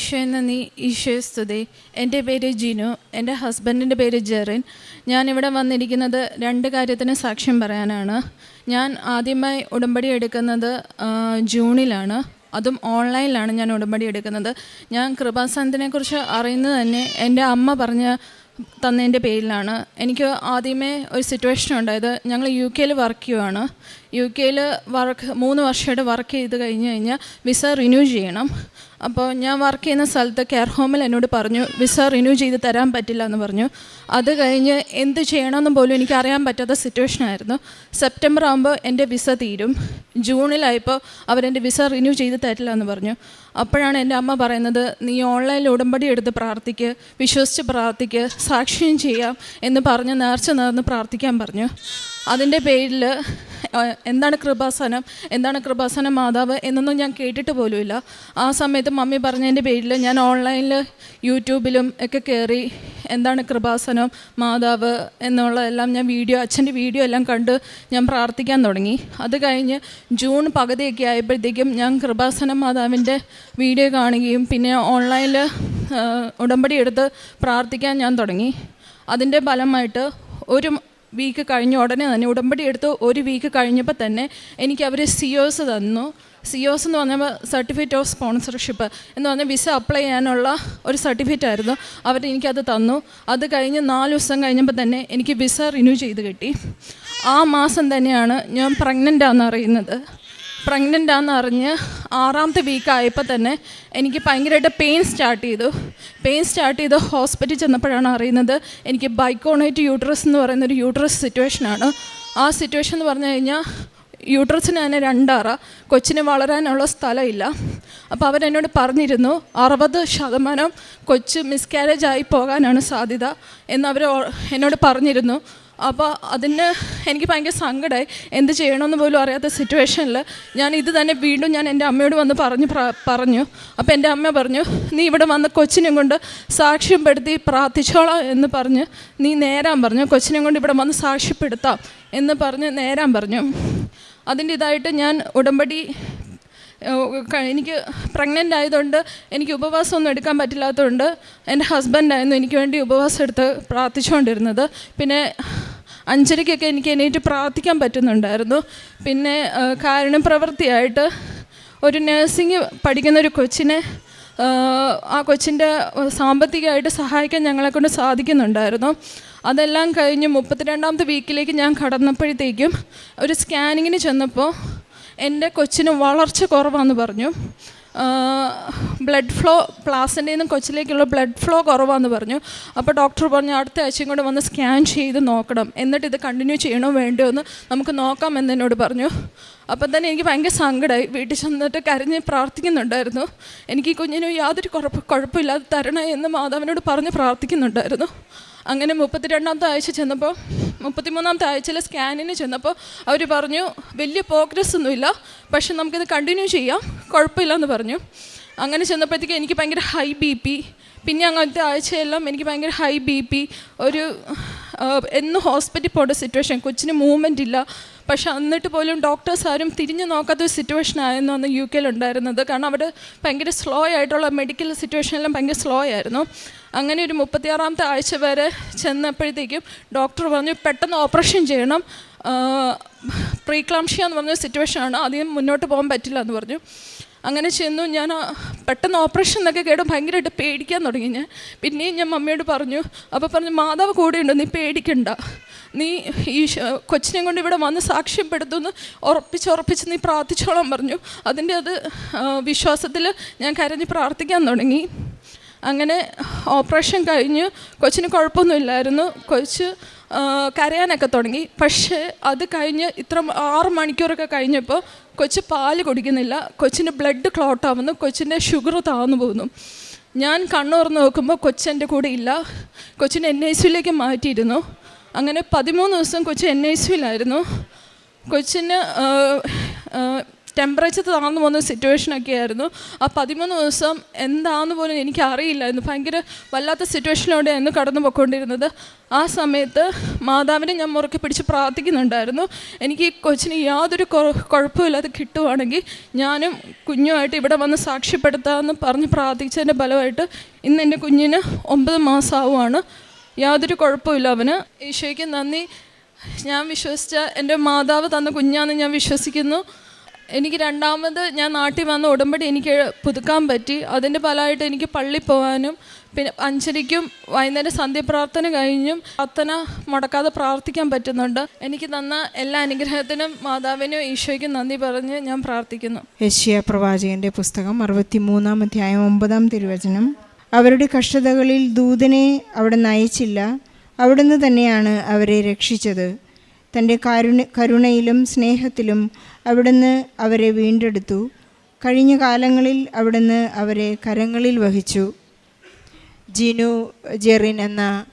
ഈശോ നീ ഈശോ സ്തുതി. എന്റെ പേര് ജിനു എന്റെ ഹസ്ബൻഡിന്റെ പേര് ജെറിൻ. ഞാനിവിടെ വന്നിരിക്കുന്നത് രണ്ട് കാര്യത്തിന് സാക്ഷ്യം പറയാനാണ്. ഞാൻ ആദ്യമായി ഉടമ്പടി എടുക്കുന്നത് ജൂണിലാണ്. അതും ഓൺലൈനിലാണ് ഞാൻ ഉടമ്പടി എടുക്കുന്നത്. ഞാൻ കൃപാസനത്തിനെക്കുറിച്ച് അറിയുന്നത് തന്നെ എന്റെ അമ്മ പറഞ്ഞ തന്നതിന്റെ പേരിലാണ്. എനിക്ക് ആദ്യമേ ഒരു സിറ്റുവേഷൻ ഉണ്ടായത് ഞങ്ങൾ യു കെയിൽ വർക്ക് ചെയ്യുവാണ്. യു കെയിൽ വർക്ക് മൂന്ന് വർഷമായിട്ട് വർക്ക് ചെയ്ത് കഴിഞ്ഞ് കഴിഞ്ഞാൽ വിസ റിന്യൂ ചെയ്യണം. അപ്പോൾ ഞാൻ വർക്ക് ചെയ്യുന്ന സ്ഥലത്ത് കെയർ ഹോമിൽ എന്നോട് പറഞ്ഞു വിസ റിന്യൂ ചെയ്ത് തരാൻ പറ്റില്ല എന്ന് പറഞ്ഞു. അത് കഴിഞ്ഞ് എന്ത് ചെയ്യണമെന്ന് പോലും എനിക്ക് അറിയാൻ പറ്റാത്ത സിറ്റുവേഷൻ ആയിരുന്നു. സെപ്റ്റംബർ ആകുമ്പോൾ എന്റെ വിസ തീരും. ജൂണിലായപ്പോൾ അവരെന്റെ വിസ റിന്യൂ ചെയ്ത് തരില്ല എന്ന് പറഞ്ഞു. അപ്പോഴാണ് എന്റെ അമ്മ പറയുന്നത് നീ ഓൺലൈനിൽ ഉടമ്പടി എടുത്ത് പ്രാർത്ഥിക്ക് വിശ്വസിച്ച് പ്രാർത്ഥിക്ക് സാക്ഷ്യം ചെയ്യാം എന്ന് പറഞ്ഞ് നേർച്ച നേർന്ന് പ്രാർത്ഥിക്കാൻ പറഞ്ഞു. അതിന്റെ പേരിൽ എന്താണ് കൃപാസനം? എന്താണ് കൃപാസന മാതാവ് എന്നൊന്നും ഞാൻ കേട്ടിട്ട് പോലുമില്ല. ആ സമയത്ത് മമ്മി പറഞ്ഞതിന്റെ പേരിൽ ഞാൻ ഓൺലൈനിൽ യൂട്യൂബിലും ഒക്കെ കയറി എന്താണ് കൃപാസനം മാതാവ് എന്നുള്ളതെല്ലാം ഞാൻ വീഡിയോ അച്ഛന്റെ വീഡിയോ എല്ലാം കണ്ട് ഞാൻ പ്രാർത്ഥിക്കാൻ തുടങ്ങി. അത് കഴിഞ്ഞ് ജൂൺ പകുതിയൊക്കെ ആയപ്പോഴത്തേക്കും ഞാൻ കൃപാസനം മാതാവിന്റെ വീഡിയോ കാണുകയും പിന്നെ ഓൺലൈനിൽ ഉടമ്പടി എടുത്ത് പ്രാർത്ഥിക്കാൻ ഞാൻ തുടങ്ങി. അതിന്റെ ഫലമായിട്ട് ഒരു വീക്ക് കഴിഞ്ഞ ഉടനെ തന്നെ ഉടമ്പടി എടുത്ത് ഒരു വീക്ക് കഴിഞ്ഞപ്പോൾ തന്നെ എനിക്ക് അവർ സിയോസ് തന്നു. സിയോസ് എന്ന് പറഞ്ഞപ്പോൾ സർട്ടിഫിക്കറ്റ് ഓഫ് സ്പോൺസർഷിപ്പ് എന്ന് പറഞ്ഞാൽ വിസ അപ്ലൈ ചെയ്യാനുള്ള ഒരു സർട്ടിഫിക്കറ്റ് ആയിരുന്നു. അവർ എനിക്കത് തന്നു. അത് കഴിഞ്ഞ് നാല് ദിവസം കഴിഞ്ഞപ്പോൾ തന്നെ എനിക്ക് വിസ റിന്യൂ ചെയ്ത് കിട്ടി. ആ മാസം തന്നെയാണ് ഞാൻ പ്രഗ്നന്റ് ആണെന്ന് അറിയുന്നത്. പ്രഗ്നന്റ് ആണെന്ന് അറിഞ്ഞ് ആറാമത്തെ വീക്ക് ആയപ്പോൾ തന്നെ എനിക്ക് ഭയങ്കരമായിട്ട് പെയിൻ സ്റ്റാർട്ട് ചെയ്തു. പെയിൻ സ്റ്റാർട്ട് ചെയ്ത് ഹോസ്പിറ്റലിൽ ചെന്നപ്പോഴാണ് അറിയുന്നത് എനിക്ക് ബൈക്കോണേറ്റ് യൂട്രസ് എന്ന് പറയുന്ന ഒരു യൂട്രസ് സിറ്റുവേഷനാണ് ആ സിറ്റുവേഷൻ എന്ന് പറഞ്ഞു കഴിഞ്ഞാൽ യൂട്രസിന് തന്നെ രണ്ടറ കൊച്ചിന് വളരാനുള്ള സ്ഥലമില്ല. അപ്പോൾ അവരെന്നോട് പറഞ്ഞിരുന്നു അറുപത് ശതമാനം കൊച്ച് മിസ്കാരേജ് ആയി പോകാനാണ് സാധ്യത എന്നവർ എന്നോട് പറഞ്ഞിരുന്നു. അപ്പോൾ അതിന് എനിക്ക് ഭയങ്കര സങ്കടമായി എന്ത് ചെയ്യണമെന്ന് പോലും അറിയാത്ത സിറ്റുവേഷനിൽ ഞാൻ ഇത് തന്നെ വീണ്ടും ഞാൻ എന്റെ അമ്മയോട് വന്ന് പറഞ്ഞു പറഞ്ഞു. അപ്പോൾ എന്റെ അമ്മ പറഞ്ഞു നീ ഇവിടെ വന്ന് കൊച്ചിനെ കൊണ്ട് സാക്ഷ്യപ്പെടുത്തി പ്രാർത്ഥിച്ചോളാം എന്ന് പറഞ്ഞ് നീ നേരാൻ പറഞ്ഞു. കൊച്ചിനെ കൊണ്ട് ഇവിടെ വന്ന് സാക്ഷ്യപ്പെടുത്താം എന്ന് പറഞ്ഞ് നേരാൻ പറഞ്ഞു. അതിന്റെ ഇതായിട്ട് ഞാൻ ഉടമ്പടി എനിക്ക് പ്രഗ്നന്റ് ആയതുകൊണ്ട് എനിക്ക് ഉപവാസമൊന്നും എടുക്കാൻ പറ്റില്ലാത്തതുകൊണ്ട് എന്റെ ഹസ്ബൻഡായിരുന്നു എനിക്ക് വേണ്ടി ഉപവാസം എടുത്ത് പ്രാർത്ഥിച്ചുകൊണ്ടിരുന്നത്. പിന്നെ അഞ്ചരയ്ക്കൊക്കെ എനിക്ക് എണീറ്റ് പ്രാർത്ഥിക്കാൻ പറ്റുന്നുണ്ടായിരുന്നു. പിന്നെ കാരണം പ്രവൃത്തിയായിട്ട് ഒരു നഴ്സിംഗ് പഠിക്കുന്ന ഒരു കൊച്ചിനെ ആ കൊച്ചിന്റെ സാമ്പത്തികമായിട്ട് സഹായിക്കാൻ ഞങ്ങളെക്കൊണ്ട് സാധിക്കുന്നുണ്ടായിരുന്നു. അതെല്ലാം കഴിഞ്ഞ് മുപ്പത്തിരണ്ടാമത്തെ വീക്കിലേക്ക് ഞാൻ കടന്നപ്പോഴത്തേക്കും ഒരു സ്കാനിങ്ങിന് ചെന്നപ്പോൾ എന്റെ കൊച്ചിന് വളർച്ച കുറവാന്ന് പറഞ്ഞു. ബ്ലഡ് ഫ്ലോ പ്ലാസിന്റെ നിന്നും കൊച്ചിലേക്കുള്ള ബ്ലഡ് ഫ്ലോ കുറവാന്ന് പറഞ്ഞു. അപ്പോൾ ഡോക്ടർ പറഞ്ഞു അടുത്ത ആഴ്ചയും കൂടെ വന്ന് സ്കാൻ ചെയ്ത് നോക്കണം. എന്നിട്ട് ഇത് കണ്ടിന്യൂ ചെയ്യണോ വേണ്ടോ എന്ന് നമുക്ക് നോക്കാം എന്ന് എന്നോട് പറഞ്ഞു. അപ്പം തന്നെ എനിക്ക് ഭയങ്കര സങ്കടമായി വീട്ടിൽ ചെന്നിട്ട് കരഞ്ഞ് പ്രാർത്ഥിക്കുന്നുണ്ടായിരുന്നു. എനിക്ക് ഈ കുഞ്ഞിന് യാതൊരു കുഴപ്പം കുഴപ്പമില്ലാതെ തരണേ എന്ന് മാതാവിനോട് പറഞ്ഞ് പ്രാർത്ഥിക്കുന്നുണ്ടായിരുന്നു. അങ്ങനെ മുപ്പത്തിരണ്ടാമത്തെ ആഴ്ച ചെന്നപ്പോൾ മുപ്പത്തിമൂന്നാമത്തെ ആഴ്ചയിൽ സ്കാനിന് ചെന്നപ്പോൾ അവർ പറഞ്ഞു വലിയ പ്രോഗ്രസ് ഒന്നുമില്ല. പക്ഷെ നമുക്കിത് കണ്ടിന്യൂ ചെയ്യാം. കുഴപ്പമില്ല എന്ന് പറഞ്ഞു. അങ്ങനെ ചെന്നപ്പോഴത്തേക്ക് എനിക്ക് ഭയങ്കര ഹൈ ബി പി പിന്നെ അങ്ങനത്തെ ആഴ്ചയെല്ലാം എനിക്ക് ഭയങ്കര ഹൈ ബി പി ഒരു എന്നും ഹോസ്പിറ്റലിൽ പോകേണ്ട സിറ്റുവേഷൻ കൊച്ചിന് മൂവ്മെന്റ് ഇല്ല. പക്ഷെ എന്നിട്ട് പോലും ഡോക്ടേഴ്സ് ആരും തിരിഞ്ഞു നോക്കാത്ത ഒരു സിറ്റുവേഷൻ ആയിരുന്നു അന്ന് യു കെയിൽ ഉണ്ടായിരുന്നത്. കാരണം അവിടെ ഭയങ്കര സ്ലോ ആയിട്ടുള്ള മെഡിക്കൽ സിറ്റുവേഷനെല്ലാം ഭയങ്കര സ്ലോ ആയിരുന്നു. അങ്ങനെ ഒരു മുപ്പത്തിയാറാമത്തെ ആഴ്ച വരെ ചെന്നപ്പോഴത്തേക്കും ഡോക്ടർ പറഞ്ഞു പെട്ടെന്ന് ഓപ്പറേഷൻ ചെയ്യണം. പ്രീക്ലാംഷ്യ എന്ന് പറഞ്ഞ സിറ്റുവേഷനാണ് അധികം മുന്നോട്ട് പോകാൻ പറ്റില്ല എന്ന് പറഞ്ഞു. അങ്ങനെ ചെന്നു. ഞാൻ പെട്ടെന്ന് ഓപ്പറേഷൻ എന്നൊക്കെ കേട്ട് ഭയങ്കരമായിട്ട് പേടിക്കാൻ തുടങ്ങി ഞാൻ. പിന്നെയും ഞാൻ മമ്മിയോട് പറഞ്ഞു അപ്പോൾ പറഞ്ഞു മാതാവ് കൂടെയുണ്ട് നീ പേടിക്കണ്ട. നീ ഈ കൊച്ചിനെ കൊണ്ട് ഇവിടെ വന്ന് സാക്ഷ്യപ്പെടുത്തുമെന്ന് ഉറപ്പിച്ച് ഉറപ്പിച്ച് നീ പ്രാർത്ഥിച്ചോളാൻ പറഞ്ഞു. അതിന്റെ അത് വിശ്വാസത്തിൽ ഞാൻ കരഞ്ഞ് പ്രാർത്ഥിക്കാൻ തുടങ്ങി. അങ്ങനെ ഓപ്പറേഷൻ കഴിഞ്ഞ് കൊച്ചിന് കുഴപ്പമൊന്നുമില്ലായിരുന്നു. കൊച്ച് കരയാനൊക്കെ തുടങ്ങി. പക്ഷേ അത് കഴിഞ്ഞ് ഇത്ര ആറ് മണിക്കൂറൊക്കെ കഴിഞ്ഞപ്പോൾ കൊച്ച് പാൽ കുടിക്കുന്നില്ല. കൊച്ചിന് ബ്ലഡ് ക്ലോട്ട് ആവുന്നു. കൊച്ചിന്റെ ഷുഗർ താന്നു പോകുന്നു. ഞാൻ കണ്ണുറന്ന് നോക്കുമ്പോൾ കൊച്ചെന്റെ കൂടെ ഇല്ല. കൊച്ചിനെ എൻ ഐ സിയിലേക്ക് മാറ്റിയിരുന്നു. അങ്ങനെ പതിമൂന്ന് ദിവസം കൊച്ച് എൻ ഐ സിയിലായിരുന്നു കൊച്ചിന് ടെമ്പറേച്ചർ താഴ്ന്നു പോകുന്ന സിറ്റുവേഷനൊക്കെ ആയിരുന്നു. ആ പതിമൂന്ന് ദിവസം എന്താണെന്ന് പോലും എനിക്ക് അറിയില്ലായിരുന്നു ഭയങ്കര വല്ലാത്ത സിറ്റുവേഷനിലൂടെയായിരുന്നു കടന്നു പോയിക്കൊണ്ടിരുന്നത്. ആ സമയത്ത് മാതാവിനെ ഞാൻ മുറുക്കി പിടിച്ച് പ്രാർത്ഥിക്കുന്നുണ്ടായിരുന്നു. എനിക്ക് കൊച്ചിന് യാതൊരു കുഴപ്പമില്ലാതെ കിട്ടുവാണെങ്കിൽ ഞാനും കുഞ്ഞുമായിട്ട് ഇവിടെ വന്ന് സാക്ഷ്യപ്പെടുത്താമെന്ന് പറഞ്ഞ് പ്രാർത്ഥിച്ചതിന്റെ ഫലമായിട്ട് ഇന്ന് എന്റെ കുഞ്ഞിന് ഒമ്പത് മാസമാവുകയാണ് യാതൊരു കുഴപ്പമില്ല അവന്. ഈശോയ്ക്ക് നന്ദി. ഞാൻ വിശ്വസിച്ച എന്റെ മാതാവ് തന്ന കുഞ്ഞാന്ന് ഞാൻ വിശ്വസിക്കുന്നു. എനിക്ക് രണ്ടാമത് ഞാൻ നാട്ടിൽ വന്ന ഉടമ്പടി എനിക്ക് പുതുക്കാൻ പറ്റി. അതിന്റെ ഫലമായിട്ട് എനിക്ക് പള്ളി പോകാനും പിന്നെ അഞ്ചരിക്കും വൈകുന്നേരം സന്ധ്യപ്രാർത്ഥന കഴിഞ്ഞും പ്രാർത്ഥന മുടക്കാതെ പ്രാർത്ഥിക്കാൻ പറ്റുന്നുണ്ട്. എനിക്ക് തന്ന എല്ലാ അനുഗ്രഹത്തിനും മാതാവിനും ഈശോയ്ക്കും നന്ദി പറഞ്ഞ് ഞാൻ പ്രാർത്ഥിക്കുന്നു. യശ്യ പ്രവാചകന്റെ പുസ്തകം അറുപത്തിമൂന്നാം അധ്യായം ഒമ്പതാം തിരുവചനം. അവരുടെ കഷ്ടതകളിൽ ദൂതനെ അവിടെ നയിച്ചില്ല. അവിടുന്ന് തന്നെയാണ് അവരെ രക്ഷിച്ചത്. തന്റെ കരുണ കരുണയിലും സ്നേഹത്തിലും അവിടുന്ന് അവരെ വീണ്ടെടുത്തു. കഴിഞ്ഞ കാലങ്ങളിൽ അവിടുന്ന് അവരെ കരങ്ങളിൽ വഹിച്ചു. ജിനു ജെറിൻ എന്ന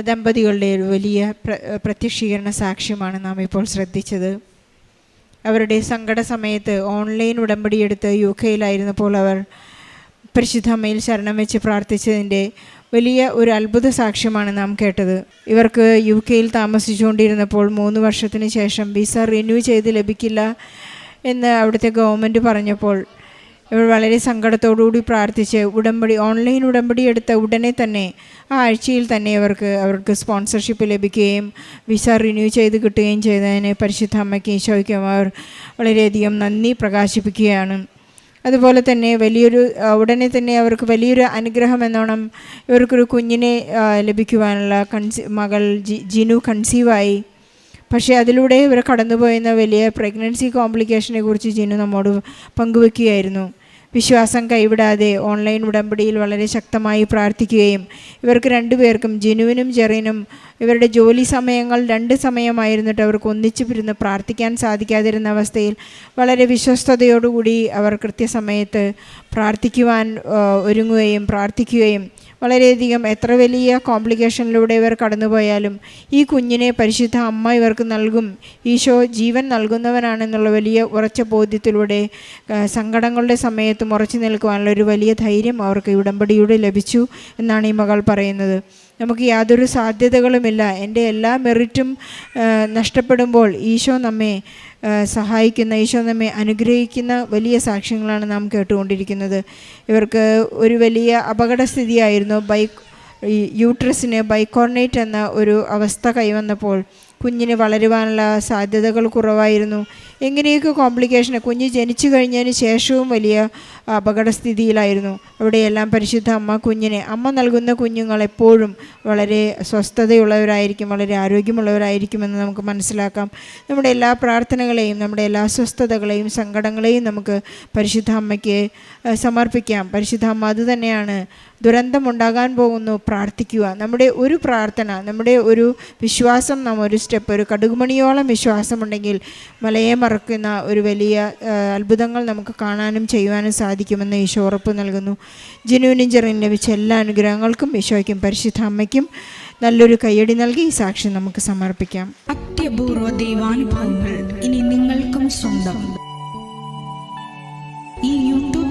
ദമ്പതികളുടെ ഒരു വലിയ പ്ര പ്രത്യക്ഷീകരണ സാക്ഷ്യമാണ് നാം ഇപ്പോൾ ശ്രദ്ധിച്ചത്. അവരുടെ സങ്കട സമയത്ത് ഓൺലൈൻ ഉടമ്പടിയെടുത്ത് യു കെയിലായിരുന്നപ്പോൾ അവർ പരിശുദ്ധമ്മയിൽ ശരണം വെച്ച് പ്രാർത്ഥിച്ചതിന്റെ വലിയ ഒരു അത്ഭുത സാക്ഷ്യമാണ് നാം കേട്ടത്. ഇവർക്ക് യു കെയിൽ താമസിച്ചുകൊണ്ടിരുന്നപ്പോൾ മൂന്ന് വർഷത്തിന് ശേഷം വിസ റിന്യൂ ചെയ്ത് ലഭിക്കില്ല എന്ന് അവിടുത്തെ ഗവൺമെന്റ് പറഞ്ഞപ്പോൾ ഇവർ വളരെ സങ്കടത്തോടുകൂടി പ്രാർത്ഥിച്ച് ഉടമ്പടി ഓൺലൈൻ ഉടമ്പടി എടുത്ത ഉടനെ തന്നെ ആ ആഴ്ചയിൽ തന്നെ അവർക്ക് അവർക്ക് സ്പോൺസർഷിപ്പ് ലഭിക്കുകയും വിസ റിന്യൂ ചെയ്ത് കിട്ടുകയും ചെയ്തതിന് പരിശുദ്ധ അമ്മയ്ക്ക് ഈശോയ്ക്കും അവർ വളരെയധികം നന്ദി പ്രകാശിപ്പിക്കുകയാണ്. അതുപോലെ തന്നെ വലിയൊരു ഉടനെ തന്നെ അവർക്ക് വലിയൊരു അനുഗ്രഹം എന്നോണം ഇവർക്കൊരു കുഞ്ഞിനെ ലഭിക്കുവാനുള്ള കൺസി മകൾ ജി ജിനു കൺസീവായി പക്ഷേ അതിലൂടെ ഇവർ കടന്നുപോയെന്ന വലിയ പ്രഗ്നൻസി കോംപ്ലിക്കേഷനെ കുറിച്ച് ജിനു നമ്മോട് പങ്കുവെക്കുകയായിരുന്നു. വിശ്വാസം കൈവിടാതെ ഓൺലൈൻ ഉടമ്പടിയിൽ വളരെ ശക്തമായി പ്രാർത്ഥിക്കുകയും ഇവർക്ക് രണ്ടുപേർക്കും ജിനുവിനും ജെറിനും ഇവരുടെ ജോലി സമയങ്ങൾ രണ്ട് സമയമായിരുന്നിട്ട് അവർക്ക് ഒന്നിച്ചു പിരുന്ന് പ്രാർത്ഥിക്കാൻ സാധിക്കാതിരുന്ന അവസ്ഥയിൽ വളരെ വിശ്വസ്തയോടുകൂടി അവർ കൃത്യസമയത്ത് പ്രാർത്ഥിക്കുവാൻ ഒരുങ്ങുകയും പ്രാർത്ഥിക്കുകയും വളരെയധികം എത്ര വലിയ കോംപ്ലിക്കേഷനിലൂടെ ഇവർ കടന്നുപോയാലും ഈ കുഞ്ഞിനെ പരിശുദ്ധ അമ്മ ഇവർക്ക് നൽകും ഈശോ ജീവൻ നൽകുന്നവനാണെന്നുള്ള വലിയ ഉറച്ച ബോധ്യത്തിലൂടെ സങ്കടങ്ങളുടെ സമയത്തും ഉറച്ചു നിൽക്കുവാനുള്ള ഒരു വലിയ ധൈര്യം അവർക്ക് ഉടമ്പടിയുടെ ലഭിച്ചു എന്നാണ് ഈ മകൾ പറയുന്നത്. നമുക്ക് യാതൊരു സാധ്യതകളുമില്ല. എന്റെ എല്ലാ മെറിറ്റും നഷ്ടപ്പെടുമ്പോൾ ഈശോ നമ്മെ സഹായിക്കുന്ന ഈശോ നമ്മെ അനുഗ്രഹിക്കുന്ന വലിയ സാക്ഷ്യങ്ങളാണ് നാം കേട്ടുകൊണ്ടിരിക്കുന്നത്. ഇവർക്ക് ഒരു വലിയ അപകടസ്ഥിതിയായിരുന്നു. ബൈക്ക് യൂട്രസിന് ബൈക്കോർണേറ്റ് എന്ന ഒരു അവസ്ഥ കൈവന്നപ്പോൾ കുഞ്ഞിന് വളരുവാനുള്ള സാധ്യതകൾ കുറവായിരുന്നു. എങ്ങനെയൊക്കെ കോംപ്ലിക്കേഷൻ കുഞ്ഞ് ജനിച്ചു കഴിഞ്ഞതിന് ശേഷവും വലിയ അപകടസ്ഥിതിയിലായിരുന്നു. അവിടെയെല്ലാം പരിശുദ്ധ അമ്മ കുഞ്ഞിനെ അമ്മ നൽകുന്ന കുഞ്ഞുങ്ങൾ എപ്പോഴും വളരെ സ്വസ്ഥതയുള്ളവരായിരിക്കും വളരെ ആരോഗ്യമുള്ളവരായിരിക്കുമെന്ന് നമുക്ക് മനസ്സിലാക്കാം. നമ്മുടെ എല്ലാ പ്രാർത്ഥനകളെയും നമ്മുടെ എല്ലാ സ്വസ്ഥതകളെയും സങ്കടങ്ങളെയും നമുക്ക് പരിശുദ്ധ അമ്മയ്ക്ക് സമർപ്പിക്കാം. പരിശുദ്ധ അമ്മ അത് തന്നെയാണ്. ദുരന്തമുണ്ടാകാൻ പോകുന്നു പ്രാർത്ഥിക്കുക. നമ്മുടെ ഒരു പ്രാർത്ഥന നമ്മുടെ ഒരു വിശ്വാസം നാം ഒരു സ്റ്റെപ്പ് ഒരു കടുകുമണിയോളം വിശ്വാസമുണ്ടെങ്കിൽ മലയെ മറക്കുന്ന ഒരു വലിയ അത്ഭുതങ്ങൾ നമുക്ക് കാണാനും ചെയ്യുവാനും സാധിക്കുമെന്ന് ഈശോ ഉറപ്പ് നൽകുന്നു. ജിനുവിനും ചെറിയ ലഭിച്ച എല്ലാ അനുഗ്രഹങ്ങൾക്കും ഈശോയ്ക്കും പരിശുദ്ധ അമ്മയ്ക്കും നല്ലൊരു കയ്യടി നൽകി ഈ സാക്ഷ്യം നമുക്ക് സമർപ്പിക്കാം. അത്യപൂർവ ദൈവാനുഭവങ്ങൾ ഇനി നിങ്ങൾക്കും സ്വന്തം.